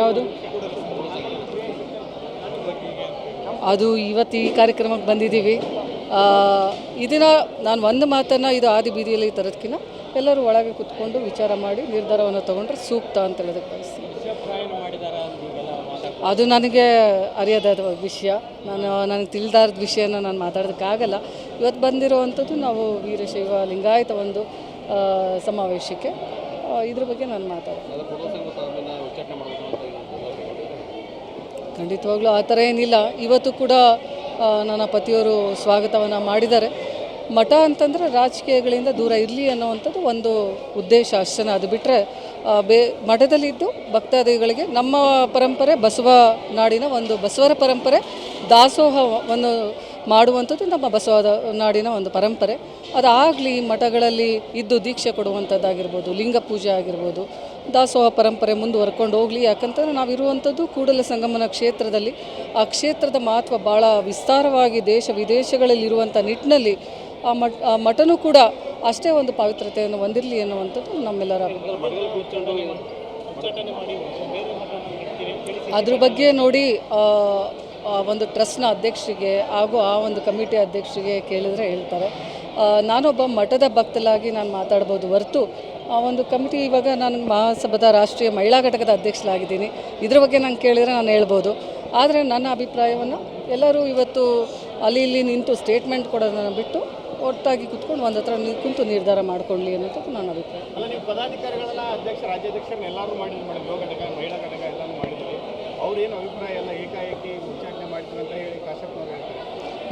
ಯಾವುದು? ಅದು ಇವತ್ತು ಈ ಕಾರ್ಯಕ್ರಮಕ್ಕೆ ಬಂದಿದ್ದೀವಿ. ಇದನ್ನ ನಾನು ಒಂದು ಮಾತನ್ನು ಇದು ಆದಿ ಬೀದಿಯಲ್ಲಿ ತರೋದಕ್ಕಿಂತ ಎಲ್ಲರೂ ಒಳಗೆ ಕುತ್ಕೊಂಡು ವಿಚಾರ ಮಾಡಿ ನಿರ್ಧಾರವನ್ನು ತಗೊಂಡ್ರೆ ಸೂಕ್ತ ಅಂತ ಹೇಳೋದಕ್ಕೆ ಬಯಸ್ತೀನಿ. ಅದು ನನಗೆ ಅರಿಯದ ವಿಷಯ. ನಾನು, ನನಗೆ ತಿಳಿದಾರದ ವಿಷಯನ ನಾನು ಮಾತಾಡೋದಕ್ಕಾಗಲ್ಲ. ಇವತ್ತು ಬಂದಿರುವಂಥದ್ದು ನಾವು ವೀರಶೈವ ಲಿಂಗಾಯತ ಒಂದು ಸಮಾವೇಶಕ್ಕೆ ಇದ್ರ ಬಗ್ಗೆ ನಾನು ಮಾತಾಡೋದು ಖಂಡಿತವಾಗ್ಲೂ ಆ ಥರ ಏನಿಲ್ಲ. ಇವತ್ತು ಕೂಡ ನನ್ನ ಪತಿಯವರು ಸ್ವಾಗತವನ್ನು ಮಾಡಿದ್ದಾರೆ. ಮಠ ಅಂತಂದರೆ ರಾಜಕೀಯಗಳಿಂದ ದೂರ ಇರಲಿ ಅನ್ನೋವಂಥದ್ದು ಒಂದು ಉದ್ದೇಶ. ಅಷ್ಟೇ ಅದು ಬಿಟ್ಟರೆ ಬೇ ಮಠದಲ್ಲಿದ್ದು ಭಕ್ತಾದಿಗಳಿಗೆ ನಮ್ಮ ಪರಂಪರೆ ಬಸವ ನಾಡಿನ ಒಂದು ಬಸವರ ಪರಂಪರೆ, ದಾಸೋಹವನ್ನು ಮಾಡುವಂಥದ್ದು ನಮ್ಮ ಬಸವ ನಾಡಿನ ಒಂದು ಪರಂಪರೆ. ಅದಾಗಲಿ ಮಠಗಳಲ್ಲಿ ಇದ್ದು ದೀಕ್ಷೆ ಕೊಡುವಂಥದ್ದಾಗಿರ್ಬೋದು, ಲಿಂಗ ಪೂಜೆ ಆಗಿರ್ಬೋದು ದಾಸೋಹ ಪರಂಪರೆ ಮುಂದುವರ್ಕೊಂಡು ಹೋಗಲಿ. ಯಾಕಂತಂದ್ರೆ ನಾವಿರುವಂಥದ್ದು ಕೂಡಲ ಸಂಗಮನ ಕ್ಷೇತ್ರದಲ್ಲಿ. ಆ ಕ್ಷೇತ್ರದ ಮಹತ್ವ ಭಾಳ ವಿಸ್ತಾರವಾಗಿ ದೇಶ ವಿದೇಶಗಳಲ್ಲಿರುವಂಥ ನಿಟ್ಟಿನಲ್ಲಿ ಆ ಮಠ ಆ ಮಠನೂ ಕೂಡ ಅಷ್ಟೇ ಒಂದು ಪವಿತ್ರತೆಯನ್ನು ಹೊಂದಿರಲಿ ಅನ್ನುವಂಥದ್ದು ನಮ್ಮೆಲ್ಲರ ಅದ್ರ ಬಗ್ಗೆ ನೋಡಿ ಒಂದು ಟ್ರಸ್ಟ್ನ ಅಧ್ಯಕ್ಷರಿಗೆ ಹಾಗೂ ಆ ಒಂದು ಕಮಿಟಿ ಅಧ್ಯಕ್ಷರಿಗೆ ಕೇಳಿದರೆ ಹೇಳ್ತಾರೆ. ನಾನೊಬ್ಬ ಮಠದ ಭಕ್ತಲಾಗಿ ನಾನು ಮಾತಾಡ್ಬೋದು ಹೊರತು ಆ ಒಂದು ಕಮಿಟಿ ಇವಾಗ ನಾನು ಮಹಾಸಭಾದ ರಾಷ್ಟ್ರೀಯ ಮಹಿಳಾ ಘಟಕದ ಅಧ್ಯಕ್ಷಳಾಗಿದ್ದೀನಿ. ಇದ್ರ ಬಗ್ಗೆ ನಾನು ಕೇಳಿದರೆ ನಾನು ಹೇಳ್ಬೋದು. ಆದರೆ ನನ್ನ ಅಭಿಪ್ರಾಯವನ್ನು ಎಲ್ಲರೂ ಇವತ್ತು ಅಲ್ಲಿ ಇಲ್ಲಿ ನಿಂತು ಸ್ಟೇಟ್ಮೆಂಟ್ ಕೊಡೋದನ್ನು ಬಿಟ್ಟು ಒಟ್ಟಾಗಿ ಕುತ್ಕೊಂಡು ಒಂದು ಹತ್ರ ಕುಂತು ನಿರ್ಧಾರ ಮಾಡ್ಕೊಳ್ಳಿ ಅನ್ನೋದು ನನ್ನ ಅಭಿಪ್ರಾಯ. ಅಲ್ಲ ನೀವು ಪದಾಧಿಕಾರಿಗಳೆಲ್ಲ ಅಧ್ಯಕ್ಷ ರಾಜ್ಯಾಧ್ಯಕ್ಷರನ್ನ ಎಲ್ಲರೂ ಮಾಡಿದ್ರು ಮೇಡಮ್ ಗೋ ಘಟಕ ಮಹಿಳಾ ಘಟಕ ಎಲ್ಲರೂ ಮಾಡಿದ್ರಿ. ಅವ್ರೇನು ಅಭಿಪ್ರಾಯ ಎಲ್ಲ ಏಕಾಏಕಿ ಉಚ್ಚಾಟನೆ ಮಾಡ್ತೀವಿ ಅಂತ ಹೇಳಿ ಕಾಶ್ಯಪ್ನವ್ರು ಹೇಳ್ತಾರೆ?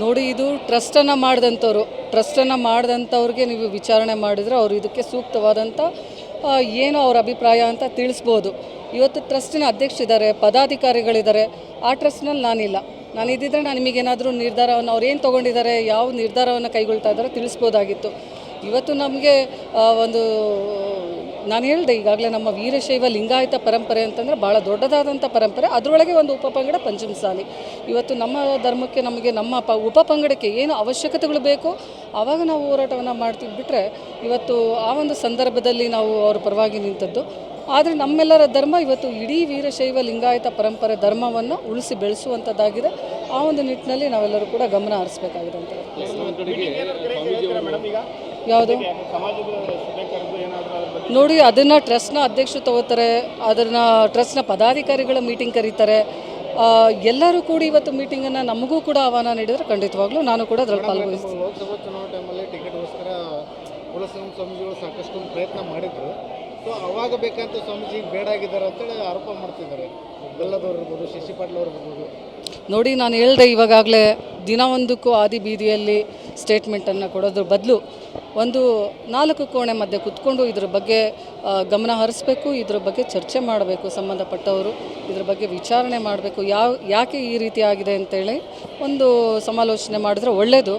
ನೋಡಿ ಇದು ಟ್ರಸ್ಟನ್ನು ಮಾಡಿದಂಥವ್ರು. ಟ್ರಸ್ಟನ್ನು ಮಾಡಿದಂಥವ್ರಿಗೆ ನೀವು ವಿಚಾರಣೆ ಮಾಡಿದರೆ ಅವರು ಇದಕ್ಕೆ ಸೂಕ್ತವಾದಂಥ ಏನು ಅವ್ರ ಅಭಿಪ್ರಾಯ ಅಂತ ತಿಳಿಸ್ಬೋದು. ಇವತ್ತು ಟ್ರಸ್ಟಿನ ಅಧ್ಯಕ್ಷರಿದ್ದಾರೆ, ಪದಾಧಿಕಾರಿಗಳಿದ್ದಾರೆ. ಆ ಟ್ರಸ್ಟ್ನಲ್ಲಿ ನಾನಿಲ್ಲ. ನಾನು ಇದ್ದಿದ್ದರೆ ನಾನು ನಿಮಗೇನಾದರೂ ನಿರ್ಧಾರವನ್ನು, ಅವ್ರು ಏನು ತೊಗೊಂಡಿದ್ದಾರೆ, ಯಾವ ನಿರ್ಧಾರವನ್ನು ಕೈಗೊಳ್ತಾ ಇದ್ದಾರೋ ತಿಳಿಸ್ಬೋದಾಗಿತ್ತು. ಇವತ್ತು ನಮಗೆ ಒಂದು ನಾನು ಹೇಳಿದೆ ಈಗಾಗಲೇ ನಮ್ಮ ವೀರಶೈವ ಲಿಂಗಾಯತ ಪರಂಪರೆ ಅಂತಂದರೆ ಭಾಳ ದೊಡ್ಡದಾದಂಥ ಪರಂಪರೆ. ಅದರೊಳಗೆ ಒಂದು ಉಪಪಂಗಡ ಪಂಚಮಸಾಲಿ. ಇವತ್ತು ನಮ್ಮ ಧರ್ಮಕ್ಕೆ ನಮಗೆ ನಮ್ಮ ಪ ಉಪಪಂಗಡಕ್ಕೆ ಏನು ಅವಶ್ಯಕತೆಗಳು ಬೇಕೋ ಆವಾಗ ನಾವು ಹೋರಾಟವನ್ನು ಮಾಡ್ತೀವಿ ಬಿಟ್ಟರೆ ಇವತ್ತು ಆ ಒಂದು ಸಂದರ್ಭದಲ್ಲಿ ನಾವು ಅವ್ರ ಪರವಾಗಿ ನಿಂತದ್ದು. ಆದರೆ ನಮ್ಮೆಲ್ಲರ ಧರ್ಮ ಇವತ್ತು ಇಡೀ ವೀರಶೈವ ಲಿಂಗಾಯತ ಪರಂಪರೆ ಧರ್ಮವನ್ನು ಉಳಿಸಿ ಬೆಳೆಸುವಂಥದ್ದಾಗಿದೆ. ಆ ಒಂದು ನಿಟ್ಟಿನಲ್ಲಿ ನಾವೆಲ್ಲರೂ ಕೂಡ ಗಮನ ಹರಿಸ್ಬೇಕಾಗಿದೆ ಅಂತ ಯಾವುದು? ನೋಡಿ ಅದನ್ನು ಟ್ರಸ್ಟ್ನ ಅಧ್ಯಕ್ಷರು ತಗೋತಾರೆ ಅದನ್ನು ಟ್ರಸ್ಟ್ನ ಪದಾಧಿಕಾರಿಗಳ ಮೀಟಿಂಗ್ ಕರೀತಾರೆ. ಎಲ್ಲರೂ ಕೂಡಿ ಇವತ್ತು ಮೀಟಿಂಗನ್ನು ನಮಗೂ ಕೂಡ ಆಹ್ವಾನ ನೀಡಿದರೆ ಖಂಡಿತವಾಗ್ಲೂ ನಾನು ಕೂಡ ಅದರಲ್ಲಿ ಪಾಲ್ಗೊಳ್ಳಿಸ್ತೀನಿ ಲೋಕಸಭಾ ಚುನಾವಣೆ ಟೈಮಲ್ಲಿ ಟಿಕೆಟ್ಗೋಸ್ಕರ ಕುಲಸಂಗ ಸ್ವಾಮೀಜಿಗಳು ಸಾಕಷ್ಟು ಪ್ರಯತ್ನ ಮಾಡಿದ್ರು. ಸೊ ಅವಾಗ ಬೇಕಂತ ಸ್ವಾಮೀಜಿ ಬೇಡ ಅಂತೇಳಿ ಆರೋಪ ಮಾಡ್ತಿದ್ದಾರೆ. ಬೆಲ್ಲದವ್ರು ಇರ್ಬೋದು ಶಶಿ ಪಾಟೀಲ್ ಅವ್ರು ಇರ್ಬೋದು. ನೋಡಿ ನಾನು ಹೇಳಿದೆ ಇವಾಗಲೇ ದಿನವೊಂದಕ್ಕೂ ಆದಿ ಬೀದಿಯಲ್ಲಿ ಸ್ಟೇಟ್ಮೆಂಟನ್ನು ಕೊಡೋದ್ರ ಬದಲು ಒಂದು ನಾಲ್ಕು ಕೋಣೆ ಮಧ್ಯೆ ಕುತ್ಕೊಂಡು ಇದ್ರ ಬಗ್ಗೆ ಗಮನ ಹರಿಸ್ಬೇಕು ಇದ್ರ ಬಗ್ಗೆ ಚರ್ಚೆ ಮಾಡಬೇಕು ಸಂಬಂಧಪಟ್ಟವರು ಇದ್ರ ಬಗ್ಗೆ ವಿಚಾರಣೆ ಮಾಡಬೇಕು. ಯಾವ ಯಾಕೆ ಈ ರೀತಿ ಆಗಿದೆ ಅಂತೇಳಿ ಒಂದು ಸಮಾಲೋಚನೆ ಮಾಡಿದ್ರೆ ಒಳ್ಳೆಯದು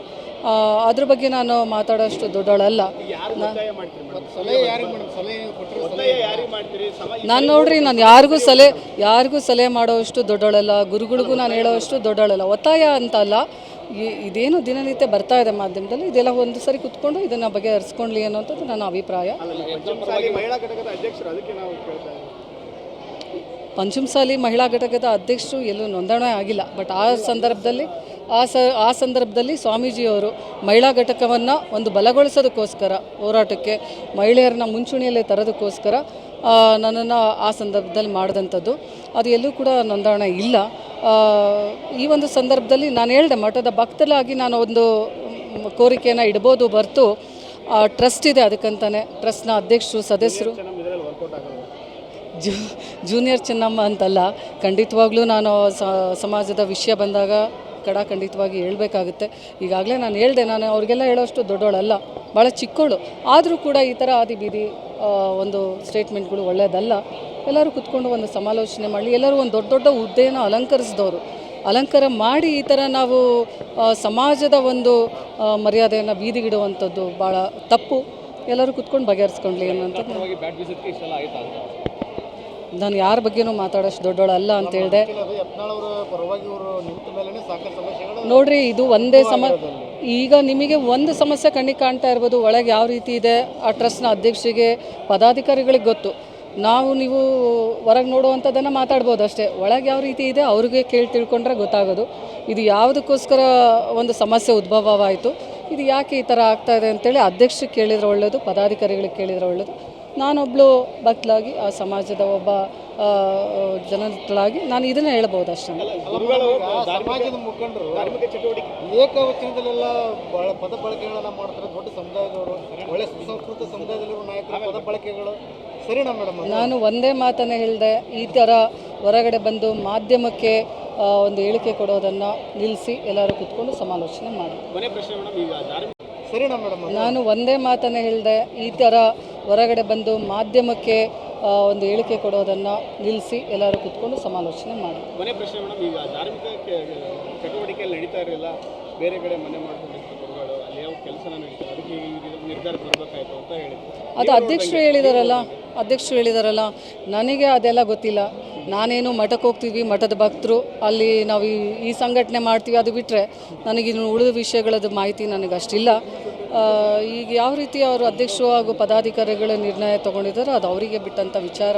ಅದ್ರ ಬಗ್ಗೆ ನಾನು ಮಾತಾಡೋಷ್ಟು ದೊಡ್ಡವಳಲ್ಲ. ನಾನು ನೋಡ್ರಿ ನಾನು ಯಾರಿಗೂ ಸಲಹೆ ಯಾರಿಗೂ ಸಲಹೆ ಮಾಡೋವಷ್ಟು ದೊಡ್ಡವಳಲ್ಲ ಗುರುಗಳಿಗೂ ನಾನು ಹೇಳೋವಷ್ಟು ದೊಡ್ಡವಳಲ್ಲ. ಒತ್ತಾಯ ಅಂತ ಅಲ್ಲ. ಈ- ಇದೇನು ದಿನನಿತ್ಯ ಬರ್ತಾ ಇದೆ ಮಾಧ್ಯಮದಲ್ಲಿ ಇದೆಲ್ಲ ಒಂದು ಸರಿ ಕುತ್ಕೊಂಡು ಇದನ್ನು ಬಗೆಹರಿಸ್ಕೊಳ್ಳಿ ಅನ್ನೋಂಥದ್ದು ನನ್ನ ಅಭಿಪ್ರಾಯ. ಪಂಚಮಸಾಲಿ ಮಹಿಳಾ ಘಟಕದ ಅಧ್ಯಕ್ಷರು ಎಲ್ಲೂ ನೋಂದಣಿ ಆಗಿಲ್ಲ. ಬಟ್ ಆ ಸಂದರ್ಭದಲ್ಲಿ ಆ ಸ ಆ ಸಂದರ್ಭದಲ್ಲಿ ಸ್ವಾಮೀಜಿಯವರು ಮಹಿಳಾ ಘಟಕವನ್ನು ಒಂದು ಬಲಗೊಳಿಸೋದಕ್ಕೋಸ್ಕರ ಹೋರಾಟಕ್ಕೆ ಮಹಿಳೆಯರನ್ನ ಮುಂಚೂಣಿಯಲ್ಲೇ ತರೋದಕ್ಕೋಸ್ಕರ ನನ್ನನ್ನು ಆ ಸಂದರ್ಭದಲ್ಲಿ ಮಾಡಿದಂಥದ್ದು. ಅದು ಎಲ್ಲೂ ಕೂಡ ನೋಂದಣಿ ಇಲ್ಲ. ಈ ಒಂದು ಸಂದರ್ಭದಲ್ಲಿ ನಾನು ಹೇಳಿದೆ, ಮಠದ ಭಕ್ತಲಾಗಿ ನಾನು ಒಂದು ಕೋರಿಕೆಯನ್ನು ಇಡ್ಬೋದು ಬರ್ತು ಟ್ರಸ್ಟ್ ಇದೆ ಅದಕ್ಕಂತಾನೆ. ಟ್ರಸ್ಟ್ನ ಅಧ್ಯಕ್ಷರು, ಸದಸ್ಯರು. ಜೂನಿಯರ್ ಚೆನ್ನಮ್ಮ ಅಂತಲ್ಲ, ಖಂಡಿತವಾಗ್ಲೂ ನಾನು ಸಮಾಜದ ವಿಷಯ ಬಂದಾಗ ಕಡ ಖಂಡಿತವಾಗಿ ಹೇಳಬೇಕಾಗುತ್ತೆ. ಈಗಾಗಲೇ ನಾನು ಹೇಳಿದೆ, ನಾನು ಅವ್ರಿಗೆಲ್ಲ ಹೇಳೋಷ್ಟು ದೊಡ್ಡೋಳಲ್ಲ ಭಾಳ ಚಿಕ್ಕವಳು ಆದರೂ ಕೂಡ ಈ ಥರ ಆದಿ ಬೀದಿ ಒಂದು ಸ್ಟೇಟ್ಮೆಂಟ್ಗಳು ಒಳ್ಳೆಯದಲ್ಲ ಎಲ್ಲರೂ ಕುತ್ಕೊಂಡು ಒಂದು ಸಮಾಲೋಚನೆ ಮಾಡಿ, ಎಲ್ಲರೂ ಒಂದು ದೊಡ್ಡ ದೊಡ್ಡ ಹುದ್ದೆಯನ್ನು ಅಲಂಕರಿಸಿದವರು. ಅಲಂಕಾರ ಮಾಡಿ ಈ ಥರ ನಾವು ಸಮಾಜದ ಒಂದು ಮರ್ಯಾದೆಯನ್ನು ಬೀದಿಗಿಡುವಂಥದ್ದು ಭಾಳ ತಪ್ಪು. ಎಲ್ಲರೂ ಕುತ್ಕೊಂಡು ಬಗೆಹರಿಸ್ಕೊಂಡ್ಲಿ ಅನ್ನೋಂಥದ್ದು. ನಾನು ಯಾರ ಬಗ್ಗೆನೂ ಮಾತಾಡೋಷ್ಟು ದೊಡ್ಡವಳಲ್ಲ ಅಂತ ಹೇಳಿದೆ. ನೋಡ್ರಿ, ಇದು ಒಂದೇ ಸಮ ಈಗ ನಿಮಗೆ ಒಂದು ಸಮಸ್ಯೆ ಕಣ್ಣಿಗೆ ಕಾಣ್ತಾ ಇರ್ಬೋದು, ಒಳಗೆ ಯಾವ ರೀತಿ ಇದೆ ಆ ಟ್ರಸ್ಟ್ನ ಅಧ್ಯಕ್ಷರಿಗೆ, ಪದಾಧಿಕಾರಿಗಳಿಗೆ ಗೊತ್ತು. ನಾವು ನೀವು ಹೊರಗೆ ನೋಡುವಂಥದ್ದನ್ನು ಮಾತಾಡ್ಬೋದು ಅಷ್ಟೇ. ಒಳಗೆ ಯಾವ ರೀತಿ ಇದೆ ಅವ್ರಿಗೆ ಕೇಳಿ ತಿಳ್ಕೊಂಡ್ರೆ ಗೊತ್ತಾಗೋದು. ಇದು ಯಾವುದಕ್ಕೋಸ್ಕರ ಒಂದು ಸಮಸ್ಯೆ ಉದ್ಭವವಾಯಿತು, ಇದು ಯಾಕೆ ಈ ಥರ ಆಗ್ತಾ ಇದೆ ಅಂತೇಳಿ ಅಧ್ಯಕ್ಷರಿಗೆ ಕೇಳಿದ್ರೆ ಒಳ್ಳೆಯದು ಪದಾಧಿಕಾರಿಗಳಿಗೆ ಕೇಳಿದರೆ ಒಳ್ಳೆಯದು ನಾನೊಬ್ಬಳು ಭಕ್ತಳಾಗಿ ಆ ಸಮಾಜದ ಒಬ್ಬ ಜನತಳಾಗಿ ನಾನು ಇದನ್ನ ಹೇಳ್ಬೋದು ಅಷ್ಟೇ. ಸಮಾಜದ ಮುಖಂಡರು ಧಾರ್ಮಿಕ ಚಟುವಟಿಕೆ ಏಕವಚನದಲ್ಲೆಲ್ಲ ಬಳ ಪದ ಬಳಕೆಗಳನ್ನ ಮಾಡ್ತಾರೆ. ದೊಡ್ಡ ಸಮುದಾಯದವರು ಒಳ್ಳೆ ಸುಸಂಸ್ಕೃತ ಸಮುದಾಯದಲ್ಲಿರುವ ನಾಯಕರ ಪದ ಬಳಕೆಗಳು ಸರಿನಾ ಮೇಡಮ್ ನಾನು ಒಂದೇ ಮಾತನ್ನು ಹೇಳಿದೆ ಈ ಥರ ಹೊರಗಡೆ ಬಂದು ಮಾಧ್ಯಮಕ್ಕೆ ಒಂದು ಹೇಳಿಕೆ ಕೊಡೋದನ್ನು ನಿಲ್ಲಿಸಿ ಎಲ್ಲರೂ ಕುತ್ಕೊಂಡು ಸಮಾಲೋಚನೆ ಮಾಡಿ. ಸರಿನಾ ಮೇಡಮ್ ನಾನು ಒಂದೇ ಮಾತನ್ನು ಹೇಳಿದೆ ಈ ಥರ ಹೊರಗಡೆ ಬಂದು ಮಾಧ್ಯಮಕ್ಕೆ ಒಂದು ಹೇಳಿಕೆ ಕೊಡೋದನ್ನು ನಿಲ್ಲಿಸಿ ಎಲ್ಲರೂ ಕೂತ್ಕೊಂಡು ಸಮಾಲೋಚನೆ ಮಾಡಿ ಮನೆ ಪ್ರಶ್ನೆ ಮೇಡಮ್ ಈಗ ಧಾರ್ಮಿಕ ಚಟುವಟಿಕೆ ನಡೀತಾ ಇರಲಿಲ್ಲ ಬೇರೆ ಕಡೆ ಮನೆ ಮಾಡ್ಕೊಂಡಿರ್ತಾರೆ ಗುರುಗಳು ಅಲ್ಲಿ ಯಾವ ಕೆಲಸನ ನಡೀತಾರೆ ಅದಕ್ಕೆ ಈ ನಿರ್ಧಾರ ಬರಬೇಕಾಯ್ತು ಅಂತ ಹೇಳಿದ್ರು. ಅದು ಅಧ್ಯಕ್ಷರು ಹೇಳಿದಾರಲ್ಲ ಅಧ್ಯಕ್ಷರು ಹೇಳಿದಾರಲ್ಲ ನನಗೆ ಅದೆಲ್ಲ ಗೊತ್ತಿಲ್ಲ. ನಾನೇನು ಮಠಕ್ಕೆ ಹೋಗ್ತೀವಿ ಮಠದ ಭಕ್ತರು ಅಲ್ಲಿ ನಾವು ಈ ಈ ಸಂಘಟನೆ ಮಾಡ್ತೀವಿ ಅದು ಬಿಟ್ಟರೆ ನನಗಿನ್ನು ಉಳಿದ ವಿಷಯಗಳದ್ದು ಮಾಹಿತಿ ನನಗೆ ಅಷ್ಟಿಲ್ಲ ಈಗ ಯಾವ ರೀತಿ ಅವರು ಅಧ್ಯಕ್ಷರು ಹಾಗೂ ಪದಾಧಿಕಾರಿಗಳ ನಿರ್ಣಯ ತೊಗೊಂಡಿದ್ದಾರೋ ಅದು ಅವರಿಗೆ ಬಿಟ್ಟಂಥ ವಿಚಾರ.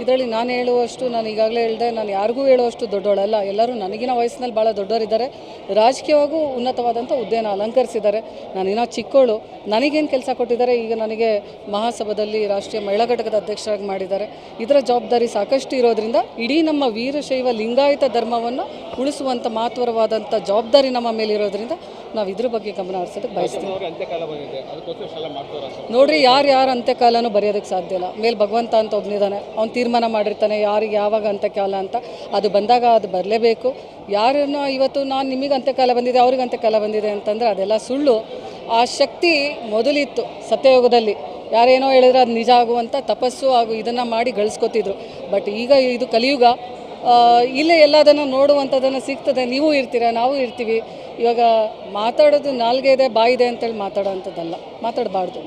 ಇದರಲ್ಲಿ ನಾನು ಹೇಳುವಷ್ಟು, ನಾನು ಈಗಾಗಲೇ ಹೇಳಿದೆ, ನಾನು ಯಾರಿಗೂ ಹೇಳುವಷ್ಟು ದೊಡ್ಡವಳಲ್ಲ. ಎಲ್ಲರೂ ನನಗಿನ ವಯಸ್ಸಿನಲ್ಲಿ ಭಾಳ ದೊಡ್ಡವರಿದ್ದಾರೆ. ರಾಜಕೀಯವಾಗೂ ಉನ್ನತವಾದಂಥ ಹುದ್ದೆನ ಅಲಂಕರಿಸಿದ್ದಾರೆ. ನಾನಿನ್ನೂ ಚಿಕ್ಕವಳು. ನನಗೇನು ಕೆಲಸ ಕೊಟ್ಟಿದ್ದಾರೆ? ಈಗ ನನಗೆ ಮಹಾಸಭಾದಲ್ಲಿ ರಾಷ್ಟ್ರೀಯ ಮಹಿಳಾ ಘಟಕದ ಅಧ್ಯಕ್ಷರಾಗಿ ಮಾಡಿದ್ದಾರೆ. ಇದರ ಜವಾಬ್ದಾರಿ ಸಾಕಷ್ಟು ಇರೋದ್ರಿಂದ ಇಡೀ ನಮ್ಮ ವೀರಶೈವ ಲಿಂಗಾಯತ ಧರ್ಮವನ್ನು ಉಳಿಸುವಂಥ ಮಹತ್ವರವಾದಂಥ ಜವಾಬ್ದಾರಿ ನಮ್ಮ ಮೇಲಿರೋದ್ರಿಂದ ನಾವು ಇದ್ರ ಬಗ್ಗೆ ಗಮನ ಹರಿಸೋದಕ್ಕೆ ಬಯಸ್ತೀವಿ. ನೋಡ್ರಿ ಯಾರು ಯಾರು ಅಂತ್ಯಕಾಲನೂ ಬರೆಯೋದಕ್ಕೆ ಸಾಧ್ಯ ಇಲ್ಲ. ಮೇಲೆ ಭಗವಂತ ಅಂತ ಒಬ್ಬನಿದ್ದಾನೆ ಅವ್ನು ತೀರ್ಮಾನ ಮಾಡಿರ್ತಾನೆ ಯಾರಿಗೆ ಯಾವಾಗ ಅಂತ್ಯಕಾಲ ಅಂತ. ಅದು ಬಂದಾಗ ಅದು ಬರಲೇಬೇಕು. ಯಾರನ್ನು ಇವತ್ತು ನಾನು ನಿಮಗೆ ಅಂತ್ಯಕಾಲ ಬಂದಿದೆ ಅವ್ರಿಗೆ ಅಂತ್ಯಕಾಲ ಬಂದಿದೆ ಅಂತಂದರೆ ಅದೆಲ್ಲ ಸುಳ್ಳು. ಆ ಶಕ್ತಿ ಮೊದಲಿತ್ತು ಸತ್ಯಯುಗದಲ್ಲಿ. ಯಾರೇನೋ ಹೇಳಿದ್ರೆ ಅದು ನಿಜ ಆಗುವಂಥ ತಪಸ್ಸು ಹಾಗೂ ಇದನ್ನು ಮಾಡಿ ಗಳಿಸ್ಕೊತಿದ್ರು. ಬಟ್ ಈಗ ಇದು ಕಲಿಯುಗ. ಇಲ್ಲೇ ಎಲ್ಲದನ್ನು ನೋಡುವಂಥದ್ದನ್ನು ಸಿಗ್ತದೆ. ನೀವು ಇರ್ತೀರ ನಾವು ಇರ್ತೀವಿ. ಇವಾಗ ಮಾತಾಡೋದು ನಾಲ್ಗೆ ಇದೆ ಬಾಯಿದೆ ಅಂತೇಳಿ ಮಾತಾಡೋ ಅಂಥದ್ದಲ್ಲ. ಮಾತಾಡಬಾರ್ದು.